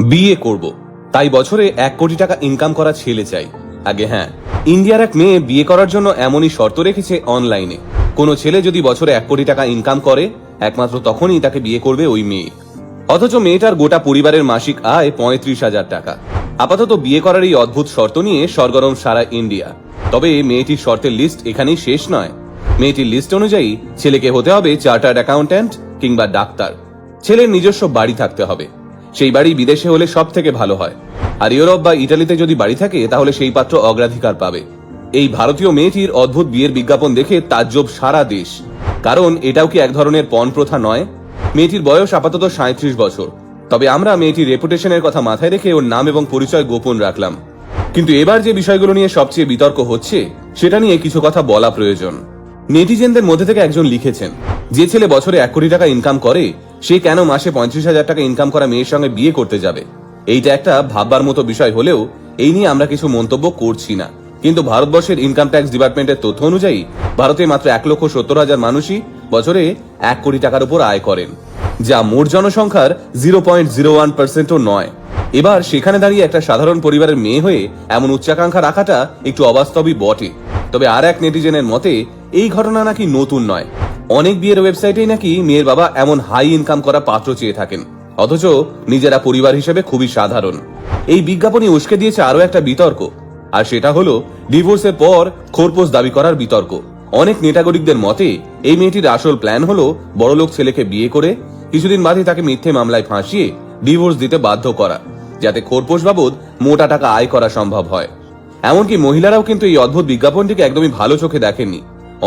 বিয়ে করব। তাই বছরে এক কোটি টাকা ইনকাম করা ছেলে চাই। আগে হ্যাঁ ইন্ডিয়ার এক মেয়ে বিয়ে করার জন্য এমনই শর্ত রেখেছে অনলাইনে। কোনো ছেলে যদি বছরে এক কোটি টাকা ইনকাম করে, একমাত্র তখনই তাকে বিয়ে করবে ওই মেয়ে। অথচ মেয়েটার গোটা পরিবারের মাসিক আয় পঁয়ত্রিশ হাজার টাকা। আপাতত বিয়ে করার এই অদ্ভুত শর্ত নিয়ে সরগরম সারা ইন্ডিয়া। তবে মেয়েটির শর্তের লিস্ট এখানেই শেষ নয়। মেয়েটির লিস্ট অনুযায়ী ছেলেকে হতে হবে চার্টার্ড অ্যাকাউন্ট্যান্ট কিংবা ডাক্তার। ছেলের নিজস্ব বাড়ি থাকতে হবে। সেই বাড়ি বিদেশে হলে সব থেকে ভালো হয়। আর ইউরোপ বা ইটালিতে যদি বাড়ি থাকে, তাহলে সেই পাত্র অগ্রাধিকার পাবে। এই ভারতীয় মেয়েটির অদ্ভুত বিয়ের বিজ্ঞাপন দেখে তাজ্জব সারা দেশ। কারণ এটাও কি এক ধরনের পণ প্রথা নয়? মেয়েটির বয়স আপাতত সাঁত্রিশ বছর। তবে আমরা মেয়েটির রেপুটেশনের কথা মাথায় রেখে ওর নাম এবং পরিচয় গোপন রাখলাম। কিন্তু এবার যে বিষয়গুলো নিয়ে সবচেয়ে বিতর্ক হচ্ছে, সেটা নিয়ে কিছু কথা বলা প্রয়োজন। নেটিজেনদের মধ্যে থেকে একজন লিখেছেন, যে ছেলে বছরে এক কোটি টাকা ইনকাম করে সে কেন মাসে পঁয়ত্রিশ হাজার টাকা ইনকাম করা মেয়ের সঙ্গে বিয়ে করতে যাবে? এইটা একটা ভাববার মতো বিষয় হলেও এই নিয়ে আমরা কিছু মন্তব্য করছি না। কিন্তু ভারতবর্ষের ইনকাম ট্যাক্স ডিপার্টমেন্টের তথ্য অনুযায়ী, ভারতে মাত্র এক লক্ষ সত্তর হাজার মানুষই বছরে এক কোটি টাকার উপর আয় করেন, যা মোট জনসংখ্যার জিরো পয়েন্ট জিরো ওয়ান পার্সেন্টও নয়। এবার সেখানে দাঁড়িয়ে একটা সাধারণ পরিবারের মেয়ে হয়ে এমন উচ্চাকাঙ্ক্ষা রাখাটা একটু অবাস্তবই বটে। তবে আর এক নেটিজেনের মতে, এই ঘটনা নাকি নতুন নয়। অনেক বিয়ের ওয়েবসাইটেই নাকি মেয়ের বাবা এমন হাই ইনকাম করা পাত্র চেয়ে থাকেন। অথচ নিজেরা পরিবার হিসেবে খুবই সাধারণ। এই বিজ্ঞাপনই উস্কে দিয়েছে আরও একটা বিতর্ক। আর সেটা হলো ডিভোর্সের পর খোরপোশ দাবি করার বিতর্ক। অনেক নেটাগরিকদের মতে, এই মেয়েটির আসল প্ল্যান হলো বড়লোক ছেলেকে বিয়ে করে, কিছুদিন বাদে তাকে মিথ্যে মামলায় ফাঁসিয়ে ডিভোর্স দিতে বাধ্য করা, যাতে খোরপোশ বাবদ মোটা টাকা আয় করা সম্ভব হয়। এমনকি মহিলারাও কিন্তু এই অদ্ভুত বিজ্ঞাপনটিকে একদমই ভালো চোখে দেখেননি।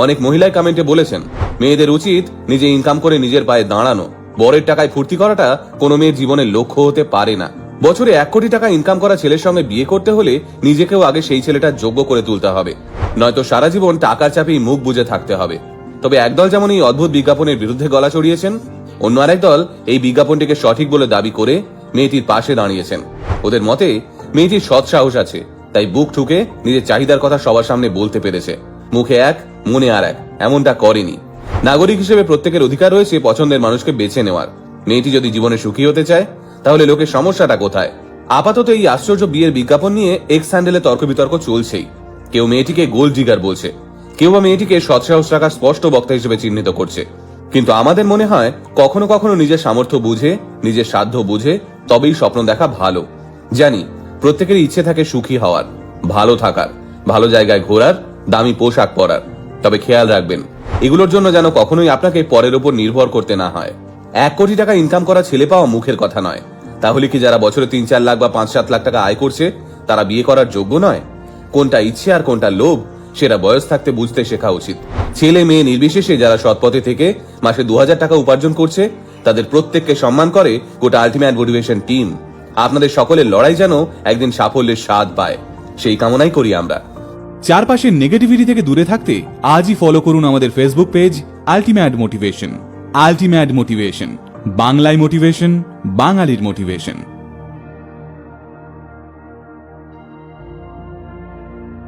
অনেক মহিলাই কমেন্টে বলেছেন মেয়েদের উচিত নিজে ইনকাম করে নিজের পায়ে দাঁড়ানো। বরের টাকায় ফুর্তি করাটা কোনো মেয়ের জীবনের লক্ষ্য হতে পারে না। বছরে এক কোটি টাকা ইনকাম করা ছেলের সঙ্গে বিয়ে করতে হলে নিজেকেও আগে সেই ছেলেটার যোগ্য করে তুলতে হবে। নয়তো সারা জীবন টাকার চাপেই মুখ বুজে থাকতে হবে। তবে একদল যেমন এই অদ্ভুত বিজ্ঞাপনের বিরুদ্ধে গলা চড়িয়েছেন, অন্য আরেক দল এই বিজ্ঞাপনটিকে সঠিক বলে দাবি করে মেয়েটির পাশে দাঁড়িয়েছেন। ওদের মতে, মেয়েটির সৎ সাহস আছে, তাই বুক ঠুকে নিজের চাহিদার কথা সবার সামনে বলতে পেরেছে। মুখে এক, মনে আর এক, এমনটা করেনি। নাগরিক হিসেবে প্রত্যেকের অধিকার রয়েছে পছন্দের মানুষকে বেছে নেওয়ার। মেয়েটি যদি জীবনে সুখী হতে চায়, তাহলে লোকের সমস্যাটা কোথায়? আপাতত এই আশ্চর্য বিয়ের বিজ্ঞাপন নিয়ে এক্স হ্যান্ডেলে তর্ক বিতর্ক চলছেই। কেউ মেয়েটিকে গোল ডিগার বলছে। কেউ বা মেয়েটিকে সৎসাহস রাখার স্পষ্ট বক্তা হিসেবে চিহ্নিত করছে। কিন্তু আমাদের মনে হয়, কখনো কখনো নিজের সামর্থ্য বুঝে, নিজের সাধ্য বুঝে, তবেই স্বপ্ন দেখা ভালো। জানি প্রত্যেকের ইচ্ছে থাকে সুখী হওয়ার, ভালো থাকার, ভালো জায়গায় ঘোরার, দামি পোশাক পরার। তবে খেয়াল রাখবেন, এগুলোর জন্য যেন কখনোই আপনাকে পরের উপর নির্ভর করতে না হয়। এক কোটি টাকা ইনকাম করা ছেলে পাওয়া মুখের কথা নয়। তাহলে কি যারা বছরে তিন চার লাখ বা পাঁচ সাত লাখ টাকা আয় করছে, তারা বিয়ে করার যোগ্য নয়? কোনটা ইচ্ছে আর কোনটা লোভ, সেটা বয়স থাকতে বুঝতে শেখা উচিত। ছেলে মেয়ে নির্বিশেষে যারা সৎপথে থেকে মাসে দু হাজার টাকা উপার্জন করছে, তাদের প্রত্যেককে সম্মান করে গোটা আলটিমেট মোটিভেশন টিম আপনাদের সকলের লড়াই যেন একদিন সাফল্যের স্বাদ পায়। সেই কামনাই করি আমরা। চারপাশের নেগেটিভিটি থেকে দূরে থাকতে আজই ফলো করুন আমাদের Facebook page ultimate motivation ultimate motivation বাংলায় মোটিভেশন বাঙালির মোটিভেশন